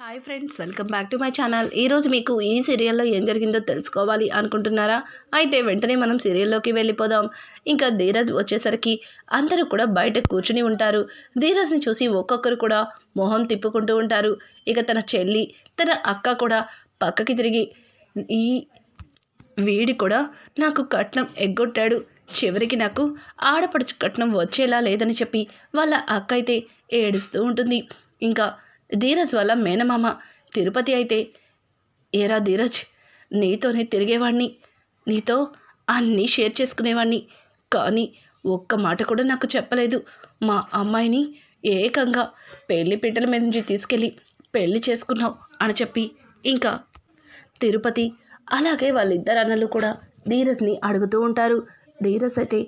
Hi friends welcome back to my channel. ఈరోజు మీకు ఈ సీరియల్లో ఏం జరిగిందో తెలుసుకోవాలి అనుకుంటున్నారా? అయితే వెంటనే మనం సీరియల్లోకి వెళ్ళిపోదాం. ఇంకా ధీరజ్ వచ్చేసరికి అందరూ కూడా బయట కూర్చుని ఉంటారు. ధీరజ్ని చూసి ఒక్కొక్కరు కూడా మొహం తిప్పుకుంటూ ఉంటారు. ఇక తన చెల్లి తన అక్క కూడా పక్కకి తిరిగి ఈ వీడి కూడా నాకు కట్నం ఎగ్గొట్టాడు. చివరికి నాకు ఆడపడుచు కట్నం వచ్చేలా లేదని చెప్పి వాళ్ళ అక్క అయితే ఏడుస్తూ ఉంటుంది. ఇంకా ధీరజ్ వల్ల మేనమామ తిరుపతి అయితే ఏరా ధీరజ్ నీతోనే తిరిగేవాణ్ణి. నీతో అన్నీ షేర్ చేసుకునేవాణ్ణి. కానీ ఒక్క మాట కూడా నాకు చెప్పలేదు. మా అమ్మాయిని ఏకంగా పెళ్ళి పీటల మీద నుంచి తీసుకెళ్ళి పెళ్ళి చేసుకున్నావు అని చెప్పి ఇంకా తిరుపతి అలాగే వాళ్ళిద్దరు అన్నలు కూడా ధీరజ్ని అడుగుతూ ఉంటారు. ధీరజ్ అయితే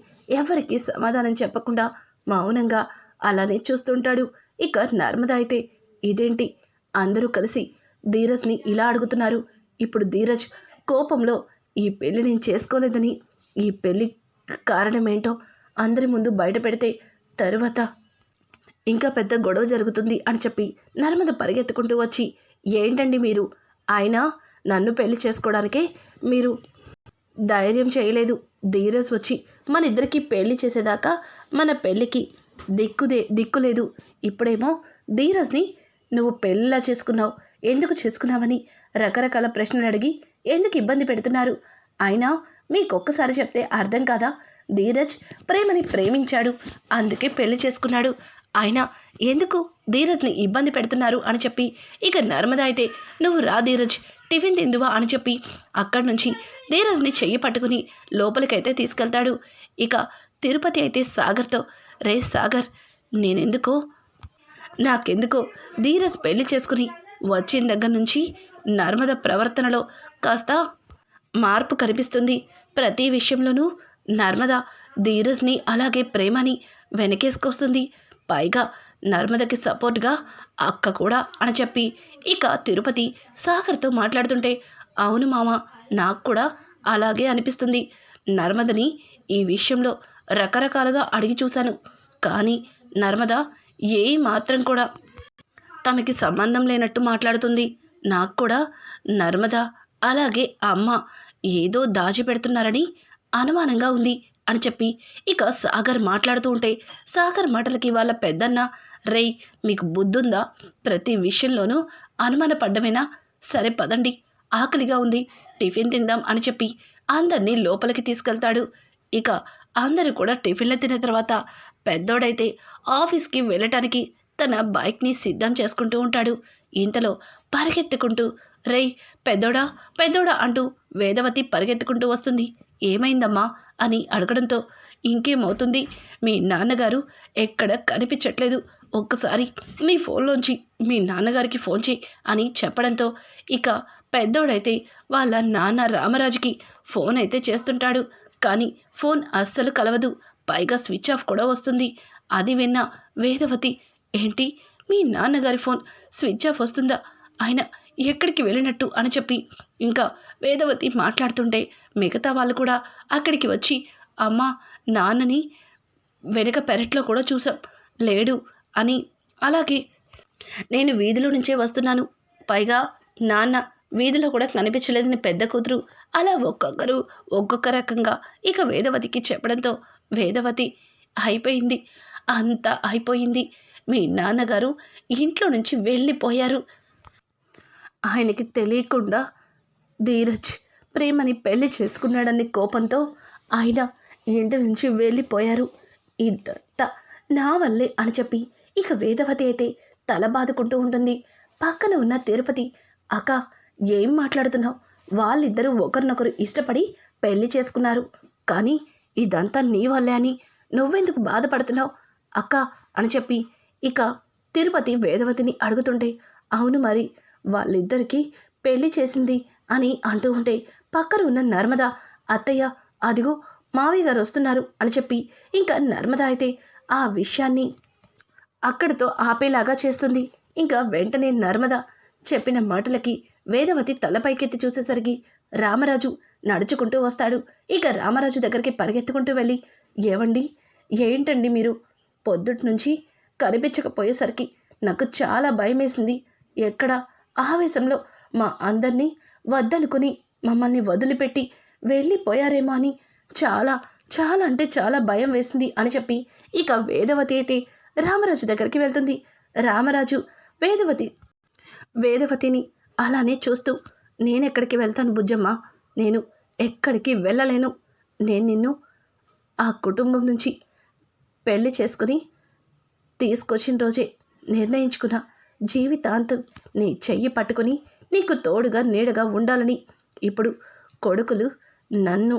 ఎవరికి సమాధానం చెప్పకుండా మౌనంగా అలానే చూస్తుంటాడు. ఇక నర్మద అయితే ఇదేంటి? అందరూ కలిసి ధీరజ్ని ఇలా అడుగుతున్నారు. ఇప్పుడు ధీరజ్ కోపంలో ఈ పెళ్ళి నేను చేసుకోలేదని. ఈ పెళ్ళి కారణమేంటో అందరి ముందు బయట పెడితే తరువాత ఇంకా పెద్ద గొడవ జరుగుతుంది అని చెప్పి నర్మద పరిగెత్తుకుంటూ వచ్చి ఏంటండి మీరు? ఆయన నన్ను పెళ్ళి చేసుకోవడానికే మీరు ధైర్యం చేయలేదు. ధీరజ్ వచ్చి మన ఇద్దరికి పెళ్ళి చేసేదాకా మన పెళ్ళికి దిక్కుదే దిక్కు లేదు. ఇప్పుడేమో ధీరజ్ని నువ్వు పెళ్ళిలా చేసుకున్నావు. ఎందుకు చేసుకున్నావని రకరకాల ప్రశ్నలు అడిగి ఎందుకు ఇబ్బంది పెడుతున్నారు? అయినా మీకొక్కసారి చెప్తే అర్థం కాదా? ధీరజ్ ప్రేమని ప్రేమించాడు. అందుకే పెళ్ళి చేసుకున్నాడు. అయినా ఎందుకు ధీరజ్ని ఇబ్బంది పెడుతున్నారు అని చెప్పి ఇక నర్మద అయితే నువ్వు రా ధీరజ్ టిఫిన్ తిందువా అని చెప్పి అక్కడి నుంచి ధీరజ్ని చెయ్యి పట్టుకుని లోపలికైతే తీసుకెళ్తాడు. ఇక తిరుపతి అయితే సాగర్తో రే సాగర్ నేనెందుకో నాకెందుకో ధీరజ్ పెళ్ళి చేసుకుని వచ్చిన దగ్గర నుంచి నర్మద ప్రవర్తనలో కాస్త మార్పు కనిపిస్తుంది. ప్రతి విషయంలోనూ నర్మద ధీరజ్ని అలాగే ప్రేమని వెనకేసుకొస్తుంది. పైగా నర్మదకి సపోర్ట్గా అక్క కూడా అని చెప్పి ఇక తిరుపతి సాగర్తో మాట్లాడుతుంటే అవును మామ నాకు కూడా అలాగే అనిపిస్తుంది. నర్మదని ఈ విషయంలో రకరకాలుగా అడిగి చూశాను. కానీ నర్మద ఏ మాత్రం కూడా. తనకి సంబంధం లేనట్టు మాట్లాడుతుంది. నాకు కూడా నర్మద అలాగే అమ్మ ఏదో దాచిపెడుతున్నారని అనుమానంగా ఉంది అని చెప్పి ఇక సాగర్ మాట్లాడుతూ ఉంటే సాగర్ మాటలకి వాళ్ళ పెద్దన్న రేయ్ మీకు బుద్ధుందా? ప్రతి విషయంలోనూ అనుమానపడ్డమేనా? సరే పదండి ఆకలిగా ఉంది టిఫిన్ తిందాం అని చెప్పి అందరినీ లోపలికి తీసుకెళ్తాడు. ఇక అందరూ కూడా టిఫిన్లు తిన్న తర్వాత పెద్దోడైతే ఆఫీస్కి వెళ్ళటానికి తన బైక్ని సిద్ధం చేసుకుంటూ ఉంటాడు. ఇంతలో పరిగెత్తుకుంటూ రేయ్ పెద్దోడా పెద్దోడా అంటూ వేదవతి పరిగెత్తుకుంటూ వస్తుంది. ఏమైందమ్మా? అని అడగడంతో ఇంకేమవుతుంది? మీ నాన్నగారు ఎక్కడ కనిపించట్లేదు. ఒక్కసారి మీ ఫోన్లోంచి మీ నాన్నగారికి ఫోన్ చేయి అని చెప్పడంతో ఇక పెద్దోడైతే వాళ్ళ నాన్న రామరాజుకి ఫోన్ అయితే చేస్తుంటాడు. కానీ ఫోన్ అస్సలు కలవదు. పైగా స్విచ్ ఆఫ్ కూడా వస్తుంది. అది విన్న వేదవతి ఏంటి? మీ నాన్నగారి ఫోన్ స్విచ్ ఆఫ్ వస్తుందా? ఆయన ఎక్కడికి వెళ్ళినట్టు? అని చెప్పి ఇంకా వేదవతి మాట్లాడుతుంటే మిగతా వాళ్ళు కూడా అక్కడికి వచ్చి అమ్మ నాన్నని వెనక పెరట్లో కూడా చూసాం లేడు అని అలాగే నేను వీధిలో నుంచే వస్తున్నాను. పైగా నాన్న వీధిలో కూడా కనిపించలేదని పెద్ద కూతురు. అలా ఒక్కొక్కరు ఒక్కొక్క రకంగా ఇక వేదవతికి చెప్పడంతో వేదవతి అయిపోయింది. అంతా అయిపోయింది. మీ నాన్నగారు ఇంట్లో నుంచి వెళ్ళిపోయారు. ఆయనకి తెలియకుండా ధీరజ్ ప్రేమని పెళ్ళి చేసుకున్నాడని కోపంతో ఆయన ఇంటి నుంచి వెళ్ళిపోయారు. ఇదంతా నా వల్లే అని చెప్పి ఇక వేదవతి అయితే తల బాదుకుంటూ ఉంటుంది. పక్కన ఉన్న తిరుపతి అక్క ఏం మాట్లాడుతున్నావు? వాళ్ళిద్దరూ ఒకరినొకరు ఇష్టపడి పెళ్ళి చేసుకున్నారు. కానీ ఇదంతా నీ వల్లే అని నువ్వెందుకు బాధపడుతున్నావు? అక్క అని చెప్పి ఇక తిరుపతి వేదవతిని అడుగుతుంటే అవును మరి వాళ్ళిద్దరికీ పెళ్ళి చేసింది అని అంటూ ఉంటే పక్కన ఉన్న నర్మద అత్తయ్య అదిగో మావయ్య గారు వస్తున్నారు అని చెప్పి ఇంకా నర్మద అయితే ఆ విషయాన్ని అక్కడితో ఆపేలాగా చేస్తుంది. ఇంకా వెంటనే నర్మద చెప్పిన మాటలకి వేదవతి తలపైకెత్తి చూసేసరికి రామరాజు నడుచుకుంటూ వస్తాడు. ఇక రామరాజు దగ్గరికి పరిగెత్తుకుంటూ వెళ్ళి ఏవండి? ఏంటండి మీరు? పొద్దుటి నుంచి కనిపించకపోయేసరికి నాకు చాలా భయమేసింది. ఎక్కడ? ఆవేశంలో మా అందరినీ వద్దనుకుని మమ్మల్ని వదిలిపెట్టి వెళ్ళిపోయారేమో అని చాలా చాలా అంటే చాలా భయం వేసింది అని చెప్పి ఇక వేదవతి అయితే రామరాజు దగ్గరికి వెళ్తుంది. రామరాజు వేదవతి వేదవతిని అలానే చూస్తూ నేనెక్కడికి వెళ్తాను బుజ్జమ్మ? నేను ఎక్కడికి వెళ్ళలేను. నేను నిన్ను ఆ కుటుంబం నుంచి పెళ్ళి చేసుకుని తీసుకొచ్చిన రోజే నిర్ణయించుకున్న జీవితాంతం నీ చెయ్యి పట్టుకుని నీకు తోడుగా నీడగా ఉండాలని ఇప్పుడు కొడుకులు నన్ను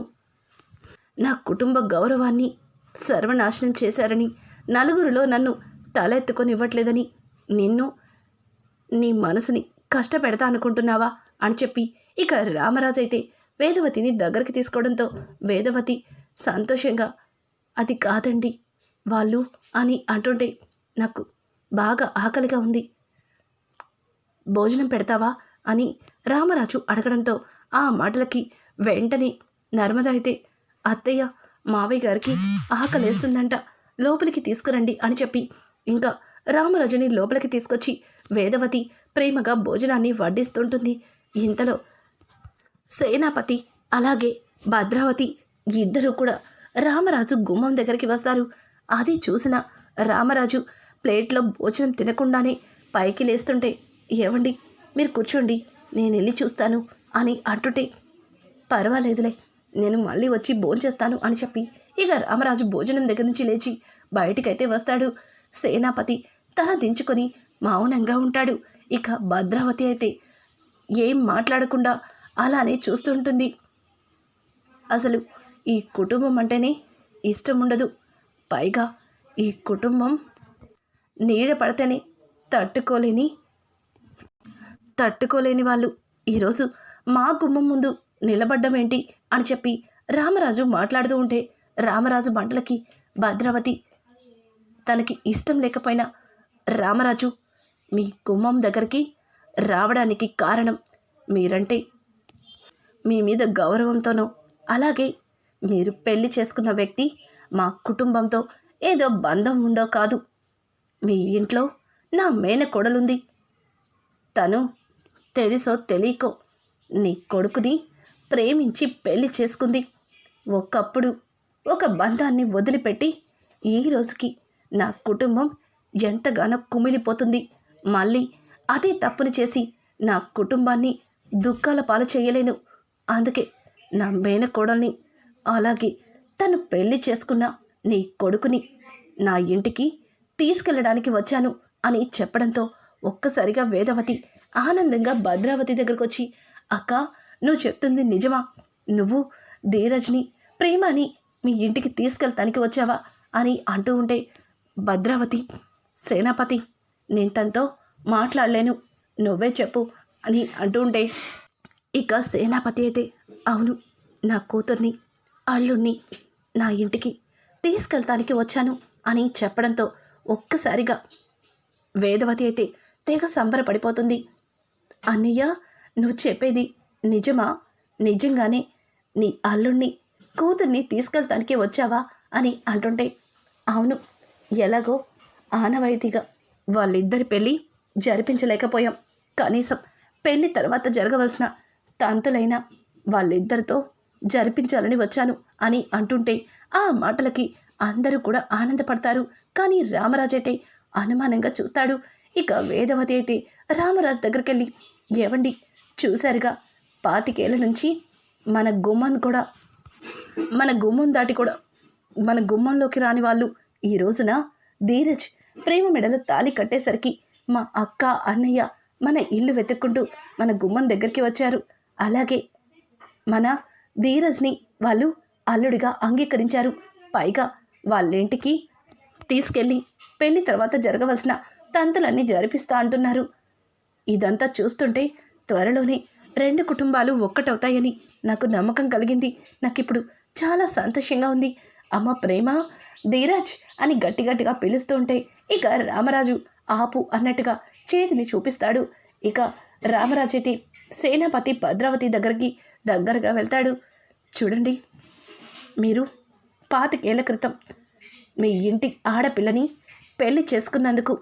నా కుటుంబ గౌరవాన్ని సర్వనాశనం చేశారని నలుగురిలో నన్ను తలెత్తుకొని ఇవ్వట్లేదని నిన్ను నీ మనసుని కష్టపెడతా అనుకుంటున్నావా అని చెప్పి ఇక రామరాజు అయితే వేదవతిని దగ్గరికి తీసుకోవడంతో వేదవతి సంతోషంగా అది కాదండి వాళ్ళు అని అంటుంటే నాకు బాగా ఆకలిగా ఉంది. భోజనం పెడతావా? అని రామరాజు అడగడంతో ఆ మాటలకి వెంటనే నర్మద అయితే అత్తయ్య మావయ్య గారికి ఆకలేస్తుందంట లోపలికి తీసుకురండి అని చెప్పి ఇంకా రామరాజుని లోపలికి తీసుకొచ్చి వేదవతి ప్రేమగా భోజనాన్ని వడ్డిస్తుంటుంది. ఇంతలో సేనాపతి అలాగే భద్రావతి ఇద్దరూ కూడా రామరాజు గుమ్మం దగ్గరికి వస్తారు. అది చూసిన రామరాజు ప్లేట్లో భోజనం తినకుండానే పైకి లేస్తుంటే ఏవండి మీరు కూర్చోండి నేను వెళ్ళి చూస్తాను అని అంటుంటే పర్వాలేదులే నేను మళ్ళీ వచ్చి భోంచేస్తాను అని చెప్పి ఇక రామరాజు భోజనం దగ్గర నుంచి లేచి బయటికైతే వస్తాడు. సేనాపతి తల దించుకొని మౌనంగా ఉంటాడు. ఇక భద్రావతి అయితే ఏం మాట్లాడకుండా అలానే చూస్తుంటుంది అసలు ఈ కుటుంబం అంటేనే ఇష్టం ఉండదు. పైగా ఈ కుటుంబం నీడ పడితేనే తట్టుకోలేని తట్టుకోలేని వాళ్ళు ఈరోజు మా గుమ్మం ముందు నిలబడ్డం ఏంటి అని చెప్పి రామరాజు మాట్లాడుతూ ఉంటే రామరాజు బంటలకి భద్రావతి తనకి ఇష్టం లేకపోయినా రామరాజు మీ గుమ్మం దగ్గరికి రావడానికి కారణం మీరంటే మీ మీద గౌరవంతోనో అలాగే మీరు పెళ్ళి చేసుకున్న వ్యక్తి మా కుటుంబంతో ఏదో బంధం ఉండో కాదు. మీ ఇంట్లో నా మేనకోడలుంది తను తెలుసో తెలియకో నీ కొడుకుని ప్రేమించి పెళ్ళి చేసుకుంది. ఒకప్పుడు ఒక బంధాన్ని వదిలిపెట్టి ఈ రోజుకి నా కుటుంబం ఎంతగానో కుమిలిపోతుంది. మళ్ళీ అదే తప్పుని చేసి నా కుటుంబాన్ని దుఃఖాల పాలు చేయలేను. అందుకే నా మేనకోడల్ని అలాగే తను పెళ్ళి చేసుకున్న నీ కొడుకుని నా ఇంటికి తీసుకెళ్ళడానికి వచ్చాను అని చెప్పడంతో ఒక్కసారిగా వేదవతి ఆనందంగా భద్రావతి దగ్గరకు వచ్చి అక్క నువ్వు చెప్తుంది నిజమా? నువ్వు ధీరజ్ని ప్రేమని మీ ఇంటికి తీసుకెళ్తానికి వచ్చావా? అని అంటూ ఉంటే భద్రావతి సేనాపతి నేను తనతో మాట్లాడలేను నువ్వే చెప్పు అని అంటూ ఉంటే ఇక సేనాపతి అయితే అవును నా కూతుర్ని అల్లుణ్ణి నా ఇంటికి తీసుకెళ్తానికి వచ్చాను అని చెప్పడంతో ఒక్కసారిగా వేదవతి అయితే తెగ సంబరపడిపోతుంది. అన్నయ్య నువ్వు చెప్పేది నిజమా? నిజంగానే నీ అల్లుణ్ణి కూతుర్ని తీసుకెళ్తానికి వచ్చావా? అని అంటుంటే అవును ఎలాగో ఆనవాయితీగా వాళ్ళిద్దరి పెళ్ళి జరిపించలేకపోయాం. కనీసం పెళ్ళి తర్వాత జరగవలసిన తంతులైన వాళ్ళిద్దరితో జరిపించాలని వచ్చాను అని అంటుంటే ఆ మాటలకి అందరూ కూడా ఆనందపడతారు. కానీ రామరాజు అయితే అనుమానంగా చూస్తాడు. ఇక వేదవతి అయితే రామరాజు దగ్గరికి వెళ్ళి ఏవండి చూశారుగా పాతికేళ్ళ నుంచి మన గుమ్మం కూడా మన గుమ్మం దాటి కూడా మన గుమ్మంలోకి రాని వాళ్ళు ఈ రోజున ధీరజ్ ప్రేమ మెడలో తాళి కట్టేసరికి మా అక్క అన్నయ్య మన ఇల్లు వెతుక్కుంటూ మన గుమ్మం దగ్గరికి వచ్చారు. అలాగే మన ధీరజ్ని వాళ్ళు అల్లుడిగా అంగీకరించారు. పైగా వాళ్ళింటికి తీసుకెళ్ళి పెళ్ళి తర్వాత జరగవలసిన తంతులన్నీ జరిపిస్తా అంటున్నారు. ఇదంతా చూస్తుంటే త్వరలోనే రెండు కుటుంబాలు ఒక్కటవుతాయని నాకు నమ్మకం కలిగింది. నాకు ఇప్పుడు చాలా సంతోషంగా ఉంది. అమ్మ ప్రేమ ధీరాజ్ అని గట్టి గట్టిగా పిలుస్తూ ఉంటే ఇక రామరాజు ఆపు అన్నట్టుగా చేతిని చూపిస్తాడు. ఇక రామరాజు అయితే సేనాపతి భద్రావతి దగ్గరికి దగ్గరగా వెళ్తాడు. చూడండి మీరు పాతికేళ్ళ క్రితం మీ ఇంటి ఆడపిల్లని పెళ్ళి చేసుకున్నందుకు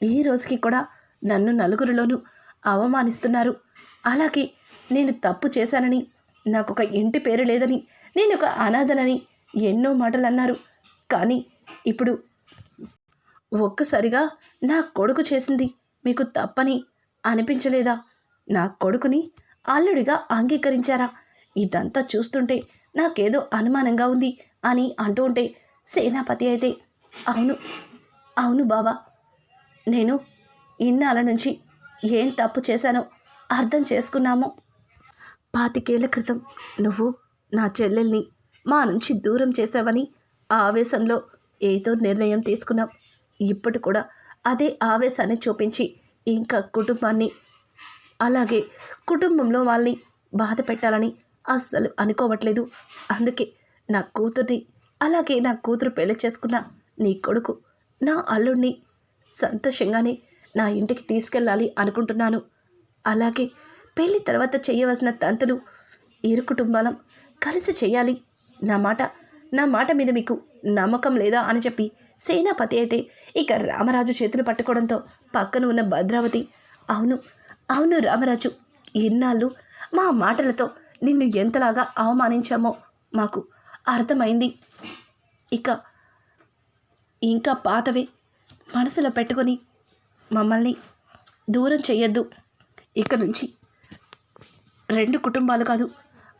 ఈ రోజుకి కూడా నన్ను నలుగురిలోనూ అవమానిస్తున్నారు. అలాగే నేను తప్పు చేశానని నాకు ఒక ఇంటి పేరు లేదని నేను ఒక అనాథనని ఎన్నో మాటలు అన్నారు కానీ ఇప్పుడు ఒక్కసారిగా నా కొడుకు చేసింది మీకు తప్పని అనిపించలేదా? నా కొడుకుని అల్లుడిగా అంగీకరించారా? ఇదంతా చూస్తుంటే నాకేదో అనుమానంగా ఉంది అని అంటూ ఉంటే సేనాపతి అయితే అవును అవును బాబా నేను ఇన్నాళ్ళ నుంచి ఏం తప్పు చేశానో అర్థం చేసుకున్నామో. పాతికేళ్ళ క్రితం నువ్వు నా చెల్లెల్ని మా నుంచి దూరం చేశావని ఆ ఆవేశంలో ఏదో నిర్ణయం తీసుకున్నాం ఇప్పుడు కూడా అదే ఆవేశాన్ని చూపించి ఇంకా కుటుంబాన్ని అలాగే కుటుంబంలో వాళ్ళని బాధ పెట్టాలని అస్సలు అనుకోవట్లేదు. అందుకే నా కూతుర్ని అలాగే నా కూతురు పెళ్ళి చేసుకున్న నీ కొడుకు నా అల్లుడిని సంతోషంగానే నా ఇంటికి తీసుకెళ్ళాలి అనుకుంటున్నాను. అలాగే పెళ్ళి తర్వాత చేయవలసిన తంతులు ఇరు కుటుంబాలం కలిసి చేయాలి. నా మాట నా మాట మీద మీకు నమ్మకం లేదా అని చెప్పి సేనాపతి అయితే ఇక రామరాజు చేతులు పట్టుకోవడంతో పక్కన ఉన్న భద్రావతి అవును అవును రామరాజు ఇన్నాళ్ళు మా మాటలతో నిన్ను ఎంతలాగా అవమానించామో మాకు అర్థమైంది. ఇక ఇంకా పాతవే మనసులో పెట్టుకొని మమ్మల్ని దూరం చేయొద్దు ఇక నుంచి రెండు కుటుంబాలు కాదు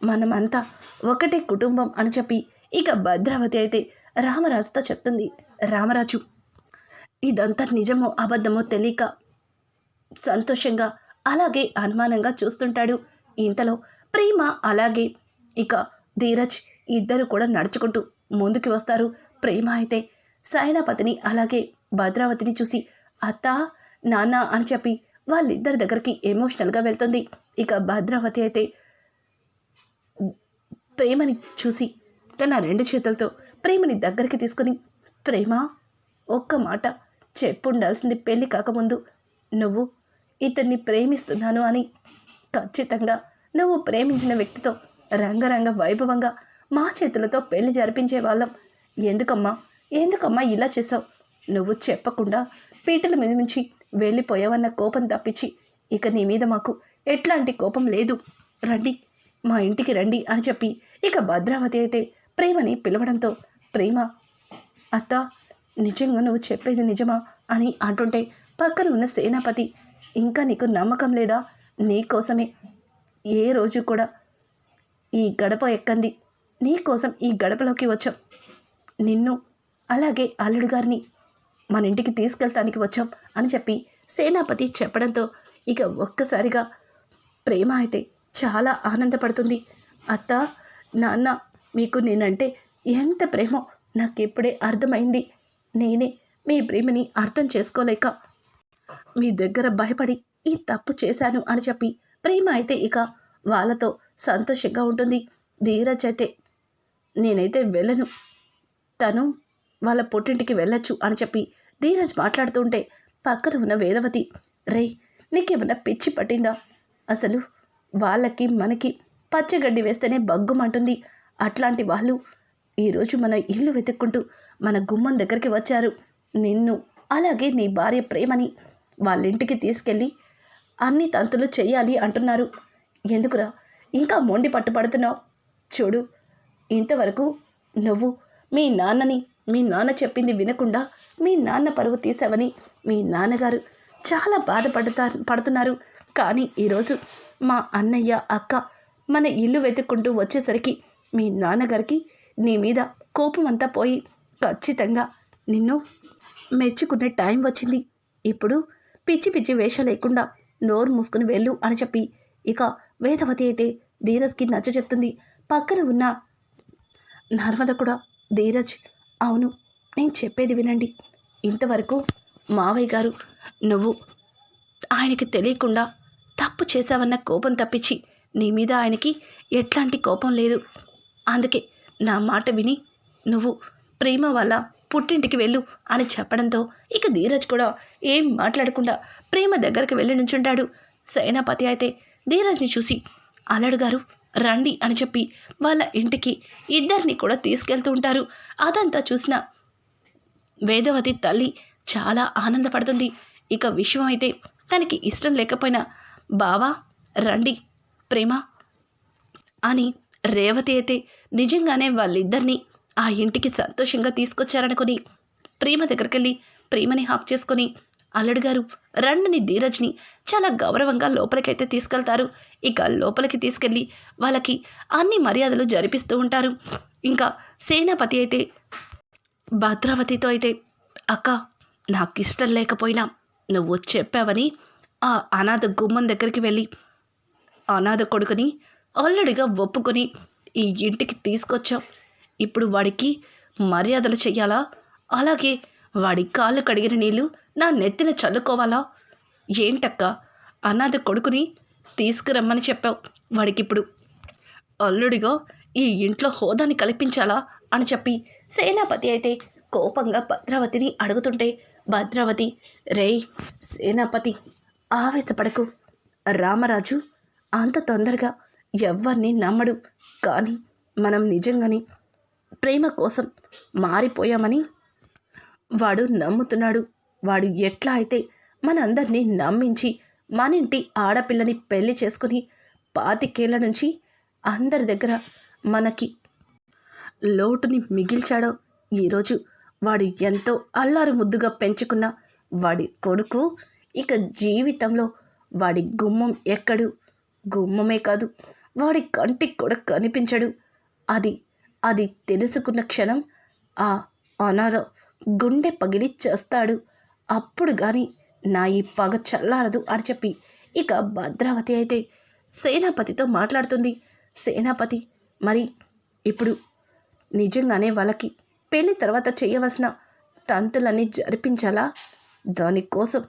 మనమంతా ఒకటే కుటుంబం అని చెప్పి ఇక భద్రావతి అయితే రామరాజుతో చెప్తుంది. రామరాజు ఇదంతా నిజమో అబద్ధమో తెలియక సంతోషంగా అలాగే అనుమానంగా చూస్తుంటాడు. ఇంతలో ప్రేమ అలాగే ఇక ధీరజ్ ఇద్దరు కూడా నడుచుకుంటూ ముందుకు వస్తారు. ప్రేమ అయితే సైనాపతిని అలాగే భద్రావతిని చూసి అత్త నాన్న అని చెప్పి వాళ్ళిద్దరి దగ్గరికి ఎమోషనల్గా వెళ్తుంది. ఇక భద్రావతి అయితే ప్రేమని చూసి తన రెండు చేతులతో ప్రేమని దగ్గరికి తీసుకుని ప్రేమ ఒక్క మాట చెప్పుండాల్సింది పెళ్ళి కాకముందు. నువ్వు ఇతన్ని ప్రేమిస్తున్నాను అని ఖచ్చితంగా నువ్వు ప్రేమించిన వ్యక్తితో రంగరంగ వైభవంగా మా చేతులతో పెళ్ళి జరిపించే వాళ్ళం. ఎందుకమ్మా? ఎందుకమ్మా ఇలా చేసావు నువ్వు చెప్పకుండా పీటల మీద నుంచి వెళ్ళిపోయావన్న కోపం తప్పించి ఇక నీ మీద మాకు ఎట్లాంటి కోపం లేదు. రండి మా ఇంటికి రండి అని చెప్పి ఇక భద్రావతి అయితే ప్రేమని పిలవడంతో ప్రేమ అత్త నిజంగా నువ్వు చెప్పేది నిజమా? అని అంటుంటే పక్కన ఉన్న సేనాపతి ఇంకా నీకు నమ్మకం లేదా? నీకోసమే ఏ రోజు కూడా ఈ గడప ఎక్కంది. నీ కోసం ఈ గడపలోకి వచ్చాం. నిన్ను అలాగే అల్లుడు గారిని మన ఇంటికి తీసుకెళ్తానికి వచ్చాం అని చెప్పి సేనాపతి చెప్పడంతో ఇక ఒక్కసారిగా ప్రేమ అయితే చాలా ఆనందపడుతుంది. అత్త నాన్న మీకు నేనంటే ఎంత ప్రేమో నాకు ఇప్పుడే అర్థమైంది. నేనే మీ ప్రేమని అర్థం చేసుకోలేక మీ దగ్గర భయపడి ఈ తప్పు చేశాను అని చెప్పి ప్రేమ అయితే ఇక వాళ్ళతో సంతోషంగా ఉంటుంది. ధీరజ్ అయితే నేనైతే వెళ్ళను. తను వాళ్ళ పుట్టింటికి వెళ్ళొచ్చు అని చెప్పి ధీరజ్ మాట్లాడుతుంటే పక్కన ఉన్న వేదవతి రే నీకేమన్నా పిచ్చి పట్టిందా? అసలు వాళ్ళకి మనకి పచ్చగడ్డి వేస్తేనే బగ్గుమంటుంది అట్లాంటి వాళ్ళు ఈరోజు మన ఇల్లు వెతుక్కుంటూ మన గుమ్మం దగ్గరికి వచ్చారు. నిన్ను అలాగే నీ భార్య ప్రేమని వాళ్ళ ఇంటికి తీసుకెళ్ళి అన్ని తంతులు చేయాలి అంటున్నారు. ఎందుకురా? ఇంకా మొండి పట్టుపడుతున్నావు చూడు ఇంతవరకు నువ్వు మీ నాన్నని మీ నాన్న చెప్పింది వినకుండా మీ నాన్న పరువు తీసావని మీ నాన్నగారు చాలా బాధపడతా పడుతున్నారు. కానీ ఈరోజు మా అన్నయ్య అక్క మన ఇల్లు వెతుక్కుంటూ వచ్చేసరికి మీ నాన్నగారికి నీ మీద కోపం అంతా పోయి ఖచ్చితంగా నిన్ను మెచ్చుకునే టైం వచ్చింది. ఇప్పుడు పిచ్చి పిచ్చి వేష లేకుండా నోరు మూసుకుని వెళ్ళు అని చెప్పి. ఇక వేదవతి అయితే ధీరజ్కి నచ్చ చెప్తుంది. పక్కన ఉన్న నర్మద కూడా ధీరజ్ అవును నేను చెప్పేది వినండి. ఇంతవరకు మావయ్య గారు నువ్వు ఆయనకి తెలియకుండా తప్పు చేశావన్న కోపం తప్పించి నీ మీద ఆయనకి ఎట్లాంటి కోపం లేదు. అందుకే నా మాట విని నువ్వు ప్రేమ వల్ల పుట్టింటికి వెళ్ళు అని చెప్పడంతో ఇక ధీరజ్ కూడా ఏం మాట్లాడకుండా ప్రేమ దగ్గరికి వెళ్ళి నుంచుంటాడు. సేనాపతి అయితే ధీరజ్ని చూసి అలడు గారు రండి అని చెప్పి వాళ్ళ ఇంటికి ఇద్దరిని కూడా తీసుకెళ్తూ ఉంటారు. అదంతా చూసిన వేదవతి తల్లి చాలా ఆనందపడుతుంది. ఇక విషయం అయితే తనకి ఇష్టం లేకపోయినా బావా రండి ప్రేమ అని రేవతి అయితే నిజంగానే వాళ్ళిద్దరినీ ఆ ఇంటికి సంతోషంగా తీసుకొచ్చారనుకుని ప్రేమ దగ్గరికి వెళ్ళి ప్రేమని హాక్ చేసుకొని అల్లుడు గారు రండిని ధీరజ్ని చాలా గౌరవంగా లోపలికైతే తీసుకెళ్తారు. ఇక లోపలికి తీసుకెళ్ళి వాళ్ళకి అన్ని మర్యాదలు జరిపిస్తూ ఉంటారు. ఇంకా సేనాపతి అయితే భద్రావతితో అయితే అక్క నాకు ఇష్టం లేకపోయినా నువ్వు చెప్పావని ఆ అనాథ గుమ్మం దగ్గరికి వెళ్ళి అనాథ కొడుకుని ఆల్రెడీగా ఒప్పుకొని ఈ ఇంటికి తీసుకొచ్చాం ఇప్పుడు వాడికి మర్యాదలు చెయ్యాలా? అలాగే వాడి కాళ్ళు కడిగిన నీళ్ళు నా నెత్తిన చల్లుకోవాలా? ఏంటక్క? అనాథ కొడుకుని తీసుకురమ్మని చెప్పావు. వాడికిప్పుడు అల్లుడిగా ఈ ఇంట్లో హోదాని కల్పించాలా అని చెప్పి సేనాపతి అయితే కోపంగా భద్రావతిని అడుగుతుంటే భద్రావతి రేయ్ సేనాపతి ఆవేశపడకు. రామరాజు అంత తొందరగా ఎవరిని నమ్మడు. కానీ మనం నిజంగానే ప్రేమ కోసం మారిపోయామని వాడు నమ్ముతున్నాడు. వాడు ఎట్లా అయితే మనందరినీ నమ్మించి మన ఇంటి ఆడపిల్లని పెళ్ళి చేసుకుని పాతికేళ్ళ నుంచి అందరి దగ్గర మనకి లోటుని మిగిల్చాడో ఈరోజు వాడు ఎంతో అల్లారు ముద్దుగా పెంచుకున్న వాడి కొడుకు ఇక జీవితంలో వాడి గుమ్మం ఎక్కడు? గుమ్మమే కాదు వాడి కంటికి కూడా కనిపించడు. అది అది తెలుసుకున్న క్షణం ఆ అనాథ గుండె పగిలి చేస్తాడు. అప్పుడు కానీ నా ఈ పగ చల్లారదు అని చెప్పి ఇక భద్రావతి అయితే సేనాపతితో మాట్లాడుతుంది. సేనాపతి మరి ఇప్పుడు నిజంగానే వాళ్ళకి పెళ్ళి తర్వాత చేయవలసిన తంతులన్నీ జరిపించాలా? దానికోసం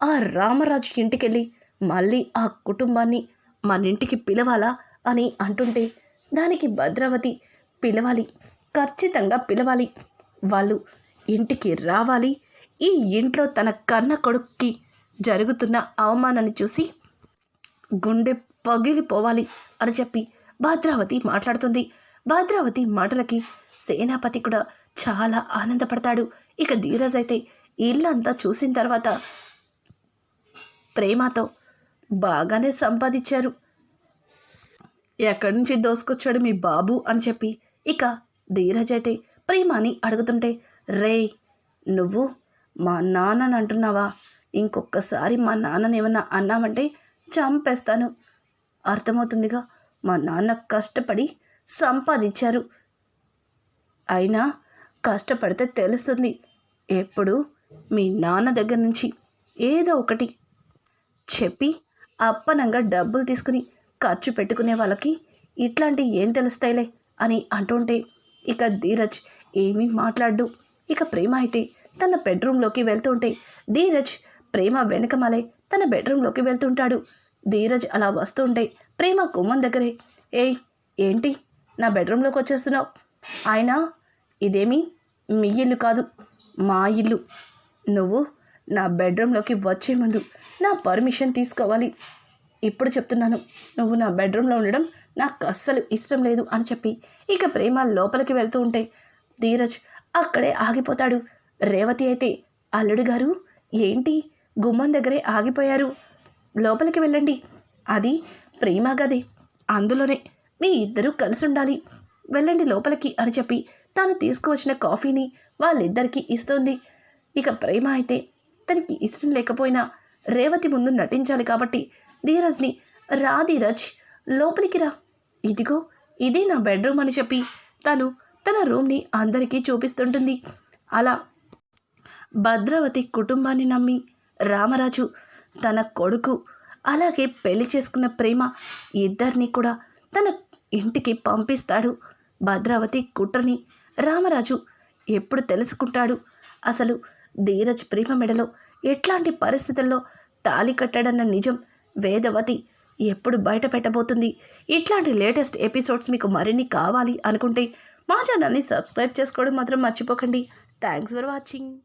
ఆ రామరాజు ఇంటికెళ్ళి మళ్ళీ ఆ కుటుంబాన్ని మన ఇంటికి పిలవాలా అని అంటుంటే దానికి భద్రావతి పిలవాలి. ఖచ్చితంగా పిలవాలి. వాళ్ళు ఇంటికి రావాలి. ఈ ఇంట్లో తన కన్న కొడుక్కి జరుగుతున్న అవమానాన్ని చూసి గుండె పగిలిపోవాలి అని చెప్పి భద్రావతి మాట్లాడుతుంది. భద్రావతి మాటలకి సేనాపతి కూడా చాలా ఆనందపడతాడు. ఇక ధీరజ్ అయితే ఇల్లంతా చూసిన తర్వాత ప్రేమతో బాగానే సంపాదించారు. ఎక్కడి నుంచి దోసుకొచ్చాడు మీ బాబు అని చెప్పి ఇక ధీరజ్ అయితే ప్రేమాని అడుగుతుంటే రే నువ్వు మా నాన్నని అంటున్నావా? ఇంకొకసారి మా నాన్నని ఏమన్నా అన్నామంటే చంపేస్తాను. అర్థమవుతుందిగా మా నాన్న కష్టపడి సంపాదించారు. అయినా కష్టపడితే తెలుస్తుంది ఎప్పుడు మీ నాన్న దగ్గర నుంచి ఏదో ఒకటి చెప్పి అప్పనంగా డబ్బులు తీసుకుని ఖర్చు పెట్టుకునే వాళ్ళకి ఇట్లాంటివి ఏం తెలుస్తాయిలే? అని అంటుంటే ఇక ధీరజ్ ఏమీ మాట్లాడు ఇక ప్రేమ అయితే తన బెడ్రూమ్లోకి వెళ్తుంటే ధీరజ్ ప్రేమ వెనకమలే తన బెడ్రూమ్లోకి వెళ్తుంటాడు. ధీరజ్ అలా వస్తుంటే ప్రేమ గుమ్మం దగ్గరే ఏయ్ ఏంటి? నా బెడ్రూమ్లోకి వచ్చేస్తున్నావు. ఆయన ఇదేమి మీ ఇల్లు కాదు మా ఇల్లు. నువ్వు నా బెడ్రూమ్లోకి వచ్చే ముందు నా పర్మిషన్ తీసుకోవాలి. ఇప్పుడు చెప్తున్నాను నువ్వు నా బెడ్రూమ్లో ఉండడం నాకు అస్సలు ఇష్టం లేదు అని చెప్పి ఇక ప్రేమ లోపలికి వెళ్తూ ఉంటే ధీరజ్ అక్కడే ఆగిపోతాడు. రేవతి అయితే అల్లుడు గారు ఏంటి? గుమ్మం దగ్గరే ఆగిపోయారు. లోపలికి వెళ్ళండి. అది ప్రేమ గది. అందులోనే మీ ఇద్దరూ కలిసి ఉండాలి వెళ్ళండి లోపలికి అని చెప్పి తాను తీసుకువచ్చిన కాఫీని వాళ్ళిద్దరికీ ఇస్తుంది. ఇక ప్రేమ అయితే తనకి ఇష్టం లేకపోయినా రేవతి ముందు నటించాలి కాబట్టి ధీరజ్ని రా ధీరజ్ లోపలికి రా. ఇదిగో ఇదే నా బెడ్రూమ్ అని చెప్పి తను తన రూమ్ని అందరికీ చూపిస్తుంటుంది. అలా భద్రావతి కుటుంబాన్ని నమ్మి రామరాజు తన కొడుకు అలాగే పెళ్ళి చేసుకున్న ప్రేమ ఇద్దరిని కూడా తన ఇంటికి పంపిస్తాడు. భద్రావతి కుట్రని రామరాజు ఎప్పుడు తెలుసుకుంటాడు? అసలు ధీరజ్ ప్రేమ మెడలో ఎట్లాంటి పరిస్థితుల్లో తాలి కట్టాడన్న నిజం వేదవతి ఎప్పుడు బయట పెట్టబోతుంది? ఇట్లాంటి లేటెస్ట్ ఎపిసోడ్స్ మీకు మరిన్ని కావాలి అనుకుంటే మా ఛానల్ని సబ్స్క్రైబ్ చేసుకోవడం మాత్రం మర్చిపోకండి. Thanks for watching.